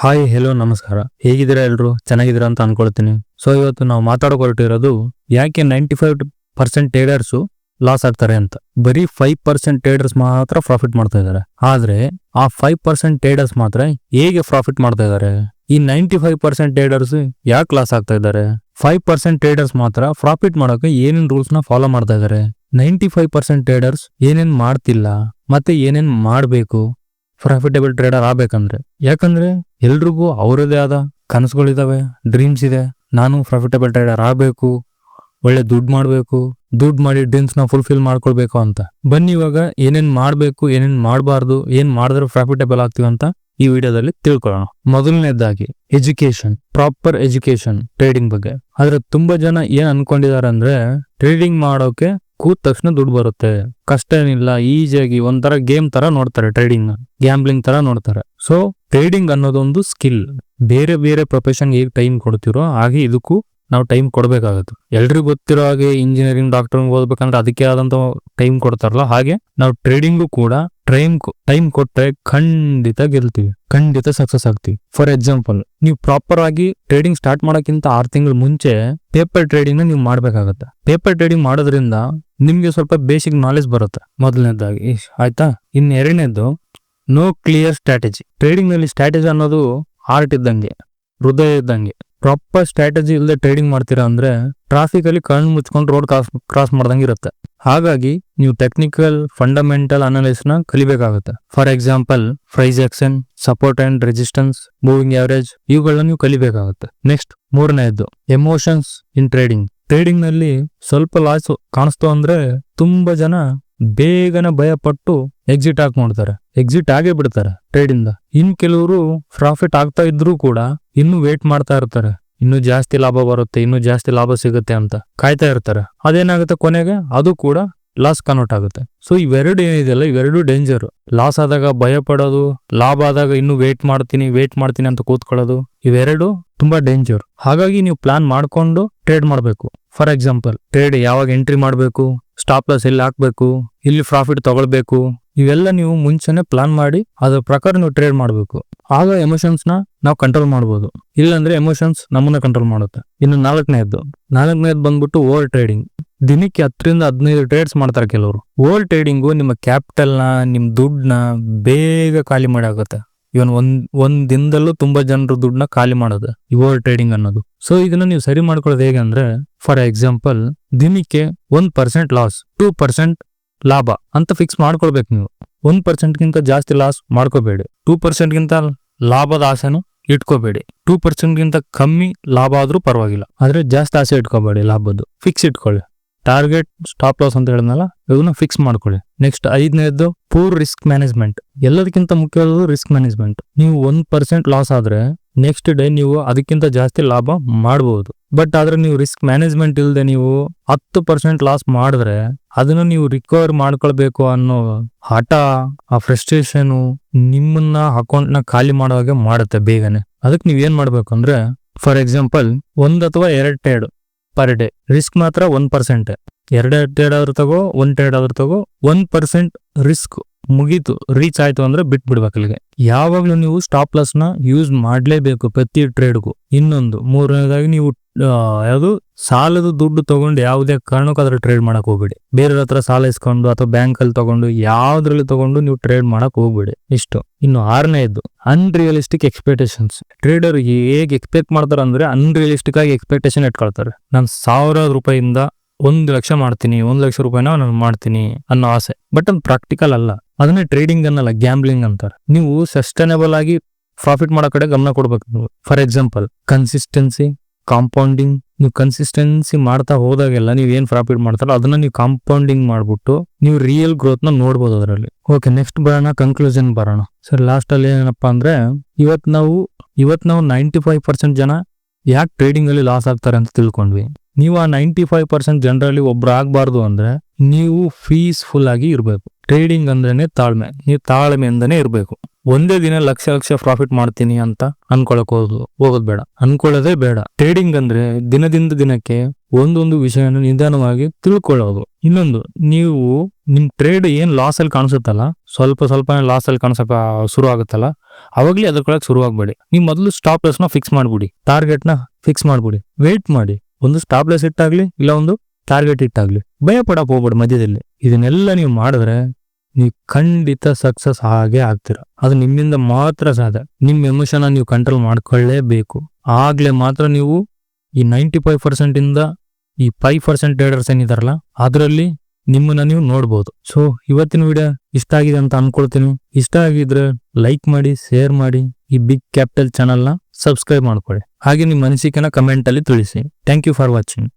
Hi hello ನಮಸ್ಕಾರ. ಹೇಗಿದ್ದೀರಾ ಎಲ್ಲರೂ ಚೆನ್ನಾಗಿದ್ದೀರಾ ಅಂತ ಅನ್ಕೊಳ್ತೀನಿ. ಸೊ ಇವತ್ತು ನಾವು ಮಾತಾಡೋಕೆ ಹೊರಟಿರೋದು ಯಾಕೆ ninety five percent traders loss ಆಗ್ತಾರೆ ಅಂತ. ಬರೀ ಫೈವ್ ಪರ್ಸೆಂಟ್ ಟ್ರೇಡರ್ಸ್ ಮಾತ್ರ ಪ್ರಾಫಿಟ್ ಮಾಡ್ತಾ ಇದ್ದಾರೆ. ಆದ್ರೆ, ಆ ಫೈವ್ ಪರ್ಸೆಂಟ್ ಟ್ರೇಡರ್ಸ್ ಮಾತ್ರ ಹೇಗೆ ಪ್ರಾಫಿಟ್ ಮಾಡ್ತಾ ಇದ್ದಾರೆ? ಈ ನೈಂಟಿ ಫೈವ್ ಪರ್ಸೆಂಟ್ ಟ್ರೇಡರ್ಸ್ ಯಾಕೆ ಲಾಸ್ ಆಗ್ತಾ ಇದ್ದಾರೆ? ಫೈವ್ ಪರ್ಸೆಂಟ್ ಟ್ರೇಡರ್ಸ್ ಮಾತ್ರ ಪ್ರಾಫಿಟ್ ಮಾಡೋಕೆ ಏನೇನ್ ರೂಲ್ಸ್ನ ಫಾಲೋ ಮಾಡ್ತಾ ಇದ್ದಾರೆ? ನೈಂಟಿ ಫೈವ್ ಪರ್ಸೆಂಟ್ ಟ್ರೇಡರ್ಸ್ ಏನೇನ್ ಮಾಡ್ತಿಲ್ಲ? ಮತ್ತೆ ಏನೇನ್ ಮಾಡ್ಬೇಕು? ಪ್ರಾಫಿಟೇಬಲ್ ಟ್ರೇಡರ್ ಆಗ್ಬೇಕಂದ್ರೆ. ಯಾಕಂದ್ರೆ ಎಲ್ರಿಗೂ ಅವರದೇ ಆದ ಕನಸುಗಳಿದಾವೆ ಡ್ರೀಮ್ಸ್ ಇದೆ, ನಾನು ಪ್ರಾಫಿಟೇಬಲ್ ಟ್ರೇಡರ್ ಆಗಬೇಕು, ಒಳ್ಳೆ ದುಡ್ಡು ಮಾಡಬೇಕು, ದುಡ್ಡು ಮಾಡಿ ಡ್ರೀಮ್ಸ್ನ ಫುಲ್ಫಿಲ್ ಮಾಡ್ಕೊಳ್ಬೇಕು ಅಂತ. ಬನ್ನಿ ಇವಾಗ ಏನೇನ್ ಮಾಡಬೇಕು, ಏನೇನ್ ಮಾಡಬಾರ್ದು, ಏನ್ ಮಾಡಿದ್ರೆ ಪ್ರಾಫಿಟೇಬಲ್ ಆಗ್ತೀವಿ ಅಂತ ಈ ವಿಡಿಯೋದಲ್ಲಿ ತಿಳ್ಕೊಳ್ಳೋಣ. ಮೊದಲನೇದಾಗಿ ಎಜುಕೇಶನ್ ಪ್ರಾಪರ್ ಎಜುಕೇಶನ್ ಟ್ರೇಡಿಂಗ್ ಬಗ್ಗೆ. ಆದ್ರೆ ತುಂಬಾ ಜನ ಏನ್ ಅನ್ಕೊಂಡಿದ್ದಾರೆ ಅಂದ್ರೆ ಟ್ರೇಡಿಂಗ್ ಮಾಡೋಕೆ ಕೂತ ತಕ್ಷಣ ದುಡ್ಡು ಬರುತ್ತೆ. ಕಷ್ಟ ಏನಿಲ್ಲ ಈಸಿಯಾಗಿ ಒಂಥರ ಗೇಮ್ ತರ ನೋಡ್ತಾರೆ ಟ್ರೇಡಿಂಗ್ ಗ್ಯಾಂಬ್ಲಿಂಗ್ ತರ ನೋಡ್ತಾರೆ. ಸೊ ಟ್ರೇಡಿಂಗ್ ಅನ್ನೋದೊಂದು ಸ್ಕಿಲ್ ಬೇರೆ ಬೇರೆ ಪ್ರೊಫೆಷನ್ ಹೇಗೆ ಟೈಮ್ ಕೊಡ್ತಿರೋ ಹಾಗೆ ಇದಕ್ಕೂ ನಾವು ಟೈಮ್ ಕೊಡಬೇಕಾಗುತ್ತೆ. ಎಲ್ರಿಗೂ ಗೊತ್ತಿರೋ ಹಾಗೆ ಇಂಜಿನಿಯರಿಂಗ್ ಡಾಕ್ಟರ್ ಓದ್ಬೇಕಂದ್ರೆ ಅದಕ್ಕೆ ಆದಂತ ಟೈಮ್ ಕೊಡ್ತಾರಲ್ಲ, ಹಾಗೆ ನಾವು ಟ್ರೇಡಿಂಗು ಕೂಡ ಟೈಮ್ ಟೈಮ್ ಕೊಟ್ಟರೆ ಖಂಡಿತ ಗೆಲ್ತೀವಿ. ಖಂಡಿತ ಸಕ್ಸಸ್ ಆಗ್ತೀವಿ. ಫಾರ್ ಎಕ್ಸಾಂಪಲ್ ನೀವು ಪ್ರಾಪರ್ ಆಗಿ ಟ್ರೇಡಿಂಗ್ ಸ್ಟಾರ್ಟ್ ಮಾಡೋಕ್ಕಿಂತ ಆರು ತಿಂಗಳ ಮುಂಚೆ ಪೇಪರ್ ಟ್ರೇಡಿಂಗ್ ನೀವು ಮಾಡ್ಬೇಕಾಗತ್ತೆ. ಪೇಪರ್ ಟ್ರೇಡಿಂಗ್ ಮಾಡೋದ್ರಿಂದ ನಿಮ್ಗೆ ಸ್ವಲ್ಪ ಬೇಸಿಕ್ ನಾಲೆಜ್ ಬರುತ್ತೆ ಮೊದಲನೇದಾಗಿ. ಆಯ್ತಾ? ಇನ್ನು ಎರಡನೇದು ನೋ ಕ್ಲಿಯರ್ ಸ್ಟ್ರಾಟಜಿ ಟ್ರೇಡಿಂಗ್ನಲ್ಲಿ ಸ್ಟ್ರಾಟಜಿ ಅನ್ನೋದು ಆರ್ಟ್ ಇದ್ದಂಗೆ, ಹೃದಯ ಇದ್ದಂಗೆ. ಪ್ರಾಪರ್ ಸ್ಟ್ರಾಟಜಿ ಇಲ್ಲದೆ ಟ್ರೇಡಿಂಗ್ ಮಾಡ್ತೀರಾ ಅಂದ್ರೆ ಟ್ರಾಫಿಕ್ ಅಲ್ಲಿ ಕಣ್ಣು ಮುಚ್ಕೊಂಡು ರೋಡ್ ಕ್ರಾಸ್ ಕ್ರಾಸ್ ಮಾಡ್ದಂಗೆ ಇರುತ್ತೆ. ಹಾಗಾಗಿ ನೀವು ಟೆಕ್ನಿಕಲ್ ಫಂಡಮೆಂಟಲ್ ಅನಾಲಿಸ್ನ ಕಲಿಬೇಕಾಗುತ್ತೆ. For example price action support and resistance moving average ಇವುಗಳನ್ನ ನೀವು ಕಲಿಬೇಕಾಗುತ್ತೆ. ನೆಕ್ಸ್ಟ್ ಮೂರನೇದ್ದು ಎಮೋಷನ್ಸ್ ಇನ್ ಟ್ರೇಡಿಂಗ್ ಟ್ರೇಡಿಂಗ್ನಲ್ಲಿ ಸ್ವಲ್ಪ ಲಾಸ್ ಕಾಣಿಸ್ತು ಅಂದ್ರೆ ತುಂಬಾ ಜನ ಬೇಗನೆ ಭಯ ಪಟ್ಟು ಎಕ್ಸಿಟ್ ಹಾಕಿ ಮಾಡ್ತಾರೆ ಎಕ್ಸಿಟ್ ಆಗೇ ಬಿಡ್ತಾರೆ ಟ್ರೇಡ್ ಇಂದ ಇನ್ ಕೆಲವರು ಪ್ರಾಫಿಟ್ ಆಗ್ತಾ ಇದ್ರೂ ಕೂಡ ಇನ್ನು ವೇಟ್ ಮಾಡ್ತಾ ಇರ್ತಾರೆ. ಇನ್ನು ಜಾಸ್ತಿ ಲಾಭ ಬರುತ್ತೆ, ಇನ್ನು ಜಾಸ್ತಿ ಲಾಭ ಸಿಗುತ್ತೆ ಅಂತ ಕಾಯ್ತಾ ಇರ್ತಾರೆ. ಅದೇನಾಗುತ್ತೆ ಕೊನೆಗೆ? ಅದು ಕೂಡ ಲಾಸ್ ಕನ್ವರ್ಟ್ ಆಗುತ್ತೆ. ಸೊ ಇವೆರಡು ಏನಿದೆಯಲ್ಲ, ಇವೆರಡು ಡೇಂಜರ್ ಲಾಸ್ ಆದಾಗ ಭಯ ಪಡೋದು ಲಾಭ ಆದಾಗ ಇನ್ನು ವೇಟ್ ಮಾಡ್ತೀನಿ ವೇಟ್ ಮಾಡ್ತೀನಿ ಅಂತ ಕೂತ್ಕೊಳ್ಳೋದು, ಇವೆರಡು ತುಂಬಾ ಡೇಂಜರ್ ಹಾಗಾಗಿ ನೀವು ಪ್ಲಾನ್ ಮಾಡ್ಕೊಂಡು ಟ್ರೇಡ್ ಮಾಡಬೇಕು. ಫಾರ್ ಎಕ್ಸಾಂಪಲ್ ಟ್ರೇಡ್ ಯಾವಾಗ ಎಂಟ್ರಿ ಮಾಡಬೇಕು ಸ್ಟಾಪ್ ಲಾಸ್ ಎಲ್ಲಿ ಹಾಕಬೇಕು ಇಲ್ಲಿ ಪ್ರಾಫಿಟ್ ತಗೊಳ್ಬೇಕು, ಇವೆಲ್ಲ ನೀವು ಮುಂಚೆನೆ ಪ್ಲಾನ್ ಮಾಡಿ, ಅದರ ಪ್ರಕಾರ ನೀವು ಟ್ರೇಡ್ ಮಾಡಬೇಕು. ಆಗ ಎಮೋಷನ್ಸ್ನ ನಾವು ಕಂಟ್ರೋಲ್ ಮಾಡ್ಬೋದು. ಇಲ್ಲಾಂದ್ರೆ ಎಮೋಷನ್ಸ್ ನಮ್ಮನ್ನ ಕಂಟ್ರೋಲ್ ಮಾಡುತ್ತೆ. ಇನ್ನು ನಾಲ್ಕನೇದ್ದು ನಾಲ್ಕನೇದು ಬಂದ್ಬಿಟ್ಟು ಓವರ್ ಟ್ರೇಡಿಂಗ್ ದಿನಕ್ಕೆ ಹತ್ತರಿಂದ ಹದಿನೈದು ಟ್ರೇಡ್ಸ್ ಮಾಡ್ತಾರೆ ಕೆಲವರು. ಓವರ್ ಟ್ರೇಡಿಂಗು ನಿಮ್ಮ ಕ್ಯಾಪಿಟಲ್ನ ನಿಮ್ ದುಡ್ಡನ್ನ ಬೇಗ ಖಾಲಿ ಮಾಡಾಗುತ್ತೆ ಇವನ್ ಒಂದ್ ಒಂದ್ ದಿನದಲ್ಲೂ ತುಂಬಾ ಜನರು ದುಡ್ಡನ್ನ ಖಾಲಿ ಮಾಡೋದು ಈ ಓವರ್ ಟ್ರೇಡಿಂಗ್ ಅನ್ನೋದು. ಸೊ ಇದನ್ನ ನೀವು ಸರಿ ಮಾಡ್ಕೊಳ್ಳೋದು ಹೇಗೆ ಅಂದ್ರೆ ಫಾರ್ ಎಕ್ಸಾಂಪಲ್ ದಿನಕ್ಕೆ ಒಂದ್ ಪರ್ಸೆಂಟ್ ಲಾಸ್ ಟೂ ಪರ್ಸೆಂಟ್ ಲಾಭ ಅಂತ ಫಿಕ್ಸ್ ಮಾಡ್ಕೊಳ್ಬೇಕು ನೀವು. ಒಂದ್ ಪರ್ಸೆಂಟ್ಗಿಂತ ಜಾಸ್ತಿ ಲಾಸ್ ಮಾಡ್ಕೋಬೇಡಿ. ಟೂ ಪರ್ಸೆಂಟ್ಗಿಂತ ಲಾಭದ ಆಸೆನೂ ಇಟ್ಕೋಬೇಡಿ. ಟೂ ಪರ್ಸೆಂಟ್ಗಿಂತ ಕಮ್ಮಿ ಲಾಭ ಆದ್ರೂ ಪರವಾಗಿಲ್ಲ. ಆದ್ರೆ ಜಾಸ್ತಿ ಆಸೆ ಇಟ್ಕೋಬೇಡಿ ಲಾಭದ್ದು. ಫಿಕ್ಸ್ ಇಟ್ಕೊಳ್ಳಿ. ಟಾರ್ಗೆಟ್ ಸ್ಟಾಪ್ ಲಾಸ್ ಅಂತ ಹೇಳಿದ್ನಲ್ಲ ಇವನ್ನ ಫಿಕ್ಸ್ ಮಾಡ್ಕೊಳ್ಳಿ. ನೆಕ್ಸ್ಟ್ ಐದನೇದ್ದು ಪೂರ್ ರಿಸ್ಕ್ ಮ್ಯಾನೇಜ್ಮೆಂಟ್ ಎಲ್ಲದಕ್ಕಿಂತ ಮುಖ್ಯವಾದ ರಿಸ್ಕ್ ಮ್ಯಾನೇಜ್ಮೆಂಟ್ ನೀವು ಒಂದ್ ಪರ್ಸೆಂಟ್ ಲಾಸ್ ಆದ್ರೆ ನೆಕ್ಸ್ಟ್ ಡೇ ನೀವು ಅದಕ್ಕಿಂತ ಜಾಸ್ತಿ ಲಾಭ ಮಾಡಬಹುದು ಬಟ್ ಆದ್ರೆ ನೀವು ರಿಸ್ಕ್ ಮ್ಯಾನೇಜ್ಮೆಂಟ್ ಇಲ್ಲದೆ ನೀವು ಹತ್ತು ಪರ್ಸೆಂಟ್ ಲಾಸ್ ಮಾಡಿದ್ರೆ ಅದನ್ನ ನೀವು ರಿಕವರ್ ಮಾಡ್ಕೊಳ್ಬೇಕು ಅನ್ನೋ ಹಠ, ಆ ಫ್ರಸ್ಟ್ರೇಷನ್ ನಿಮ್ಮನ್ನ ಅಕೌಂಟ್ನ ಖಾಲಿ ಮಾಡೋ ಹಾಗೆ ಮಾಡುತ್ತೆ ಬೇಗನೆ. ಅದಕ್ಕೆ ನೀವ್ ಏನ್ ಮಾಡ್ಬೇಕು ಅಂದ್ರೆ ಫಾರ್ ಎಕ್ಸಾಂಪಲ್ ಒಂದ್ ಅಥವಾ ಎರಡು ಟ್ರೇಡ್ ಪರ್ ಡೇ ರಿಸ್ಕ್ ಮಾತ್ರ ಒನ್ ಪರ್ಸೆಂಟ್ ಎರಡೇ ಟ್ರೇಡ್ ಆದ್ರೂ ತಗೋ ಒನ್ ಟ್ರೇಡ್ ಆದ್ರೂ ತಗೋ ಒನ್ ಪರ್ಸೆಂಟ್ ರಿಸ್ಕ್ ಮುಗೀತು ರೀಚ್ ಆಯ್ತು ಅಂದ್ರೆ ಬಿಟ್ ಬಿಡ್ಬೇಕು ಅಲ್ಲಿಗೆ. ಯಾವಾಗ್ಲೂ ನೀವು ಸ್ಟಾಪ್ ಲಾಸ್ನ ಯೂಸ್ ಮಾಡ್ಲೇಬೇಕು ಪ್ರತಿ ಟ್ರೇಡ್ಗೂ ಇನ್ನೊಂದು, ಮೂರನೇದಾಗಿ ನೀವು ಯಾವುದು? ಸಾಲದ ದುಡ್ಡು ತಗೊಂಡು ಯಾವುದೇ ಕಾರಣಕ್ಕೂ ಅದ್ರ ಟ್ರೇಡ್ ಮಾಡಕ್ ಹೋಗ್ಬೇಡಿ. ಬೇರೆಯವ್ರ ಹತ್ರ ಸಾಲ ಇಸ್ಕೊಂಡು ಅಥವಾ ಬ್ಯಾಂಕ್ ಅಲ್ಲಿ ತಗೊಂಡು ಯಾವ್ದ್ರಲ್ಲಿ ತಗೊಂಡು ನೀವು ಟ್ರೇಡ್ ಮಾಡಕ್ ಹೋಗ್ಬೇಡಿ. ಇಷ್ಟು. ಇನ್ನು ಆರನೇದು ಅನ್ರಿಯಲಿಸ್ಟಿಕ್ ಎಕ್ಸ್ಪೆಕ್ಟೇಷನ್ಸ್ ಟ್ರೇಡರ್ ಹೇಗೆ ಎಕ್ಸ್ಪೆಕ್ಟ್ ಮಾಡ್ತಾರೆ ಅಂದ್ರೆ ಅನ್ರಿಯಲಿಸ್ಟಿಕ್ ಆಗಿ ಎಕ್ಸ್ಪೆಕ್ಟೇಷನ್ ಇಟ್ಕೊಳ್ತಾರೆ. ನಾನು ಸಾವಿರ ರೂಪಾಯಿಂದ ಒಂದು ಲಕ್ಷ ಮಾಡ್ತೀನಿ, ಒಂದು ಲಕ್ಷ ರೂಪಾಯಿನ ನಾನು ಮಾಡ್ತೀನಿ ಅನ್ನೋ ಆಸೆ. ಬಟ್ ಅದು ಪ್ರಾಕ್ಟಿಕಲ್ ಅಲ್ಲ. ಅದನ್ನೇ ಟ್ರೇಡಿಂಗ್ ಅನ್ನಲ್ಲ ಗ್ಯಾಂಬ್ಲಿಂಗ್ ಅಂತಾರೆ. ನೀವು ಸಸ್ಟೈನಬಲ್ ಆಗಿ ಪ್ರಾಫಿಟ್ ಮಾಡೋ ಕಡೆ ಗಮನ ಕೊಡ್ಬೇಕು ನೀವು. ಫಾರ್ ಎಕ್ಸಾಂಪಲ್ ಕನ್ಸಿಸ್ಟೆನ್ಸಿ ಕಾಂಪೌಂಡಿಂಗ್ ನೀವು ಕನ್ಸಿಸ್ಟೆನ್ಸಿ ಮಾಡ್ತಾ ಹೋದಾಗೆಲ್ಲ ನೀವು ಏನ್ ಪ್ರಾಫಿಟ್ ಮಾಡ್ತಾರೋ ಅದನ್ನ ನೀವು ಕಾಂಪೌಂಡಿಂಗ್ ಮಾಡ್ಬಿಟ್ಟು ನೀವು ರಿಯಲ್ ಗ್ರೋತ್ನ ನೋಡ್ಬೋದು ಅದರಲ್ಲಿ. ಓಕೆ ನೆಕ್ಸ್ಟ್ ಬರೋಣ ಕನ್ಕ್ಲೂಷನ್ ಬರೋಣ. ಸರ್ ಲಾಸ್ಟ್ ಅಲ್ಲಿ ಏನಪ್ಪಾ ಅಂದ್ರೆ ಇವತ್ ನಾವು ಇವತ್ ನಾವು ನೈಂಟಿ ಫೈವ್ ಪರ್ಸೆಂಟ್ ಜನ ಯಾಕೆ ಟ್ರೇಡಿಂಗ್ ಅಲ್ಲಿ ಲಾಸ್ ಆಗ್ತಾರೆ ಅಂತ ತಿಳ್ಕೊಂಡ್ವಿ. ನೀವು ಆ ನೈಂಟಿ ಫೈವ್ ಪರ್ಸೆಂಟ್ ಜನರಲ್ಲಿ ಒಬ್ರು ಆಗಬಾರ್ದು ಅಂದ್ರೆ ನೀವು ಪೀಸ್ಫುಲ್ ಆಗಿ ಇರಬೇಕು. ಟ್ರೇಡಿಂಗ್ ಅಂದ್ರೇನೆ ತಾಳ್ಮೆ. ನೀವು ತಾಳ್ಮೆಯಿಂದನೇ ಇರಬೇಕು. ಒಂದೇ ದಿನ ಲಕ್ಷ ಲಕ್ಷ ಪ್ರಾಫಿಟ್ ಮಾಡ್ತೀನಿ ಅಂತ ಅನ್ಕೊಳಕ್ ಹೋಗೋದು ಹೋಗೋದ್ ಬೇಡ. ಅನ್ಕೊಳ್ಳೋದೇ ಬೇಡ. ಟ್ರೇಡಿಂಗ್ ಅಂದ್ರೆ ದಿನದಿಂದ ದಿನಕ್ಕೆ ಒಂದೊಂದು ವಿಷಯನ ನಿಧಾನವಾಗಿ ತಿಳ್ಕೊಳ್ಳೋದು. ಇನ್ನೊಂದು, ನೀವು ನಿಮ್ ಟ್ರೇಡ್ ಏನ್ ಲಾಸ್ ಅಲ್ಲಿ ಕಾಣಿಸುತ್ತಲ್ಲ, ಸ್ವಲ್ಪ ಸ್ವಲ್ಪ ಲಾಸ್ ಅಲ್ಲಿ ಕಾಣಿಸಕ ಶುರು ಆಗುತ್ತಲ್ಲ ಅವಾಗ್ಲೇ ಅದ್ರೊಳಗೆ ಶುರು ಆಗ್ಬೇಡಿ ನೀವು ಮೊದಲು ಸ್ಟಾಪ್ ಲಾಸ್ನ ಫಿಕ್ಸ್ ಮಾಡ್ಬಿಡಿ. ಟಾರ್ಗೆಟ್ನ ಫಿಕ್ಸ್ ಮಾಡ್ಬಿಡಿ. ವೇಟ್ ಮಾಡಿ. ಒಂದು ಸ್ಟಾಪ್ ಲಾಸ್ ಇಟ್ಟಾಗ್ಲಿ ಇಲ್ಲ ಒಂದು ಟಾರ್ಗೆಟ್ ಇಟ್ಟಾಗ್ಲಿ ಭಯ ಪಡಕ್ ಹೋಗ್ಬೇಡಿ ಮಧ್ಯದಲ್ಲಿ. ಇದನ್ನೆಲ್ಲ ನೀವು ಮಾಡಿದ್ರೆ ನೀವು ಖಂಡಿತ ಸಕ್ಸಸ್ ಆಗೇ ಆಗ್ತೀರ. ಅದು ನಿಮ್ಮಿಂದ ಮಾತ್ರ ಸಾಧ್ಯ. ನಿಮ್ಮ ಎಮೋಷನ್ ನೀವು ಕಂಟ್ರೋಲ್ ಮಾಡ್ಕೊಳ್ಳೇಬೇಕು. ಆಗ್ಲೇ ಮಾತ್ರ ನೀವು ಈ ನೈಂಟಿ ಫೈವ್ ಪರ್ಸೆಂಟ್ ಇಂದ ಈ ಫೈವ್ ಪರ್ಸೆಂಟ್ ಟ್ರೇಡರ್ಸ್ ಏನಿದಾರಲ್ಲ, ಅದರಲ್ಲಿ ನಿಮ್ಮನ್ನ ನೀವು ನೋಡ್ಬೋದು. ಸೊ ಇವತ್ತಿನ ವಿಡಿಯೋ ಇಷ್ಟ ಆಗಿದೆ ಅಂತ ಅನ್ಕೊಳ್ತೀನಿ. ಇಷ್ಟ ಆಗಿದ್ರೆ ಲೈಕ್ ಮಾಡಿ ಶೇರ್ ಮಾಡಿ, ಈ ಬಿಗ್ ಕ್ಯಾಪಿಟಲ್ ಚಾನಲ್ನ ಸಬ್ಸ್ಕ್ರೈಬ್ ಮಾಡ್ಕೊಳ್ಳಿ. ಹಾಗೆ ನಿಮ್ಮ ಅನಿಸಿಕೆನ ಕಮೆಂಟ್ ಅಲ್ಲಿ ತಿಳಿಸಿ. Thank you for watching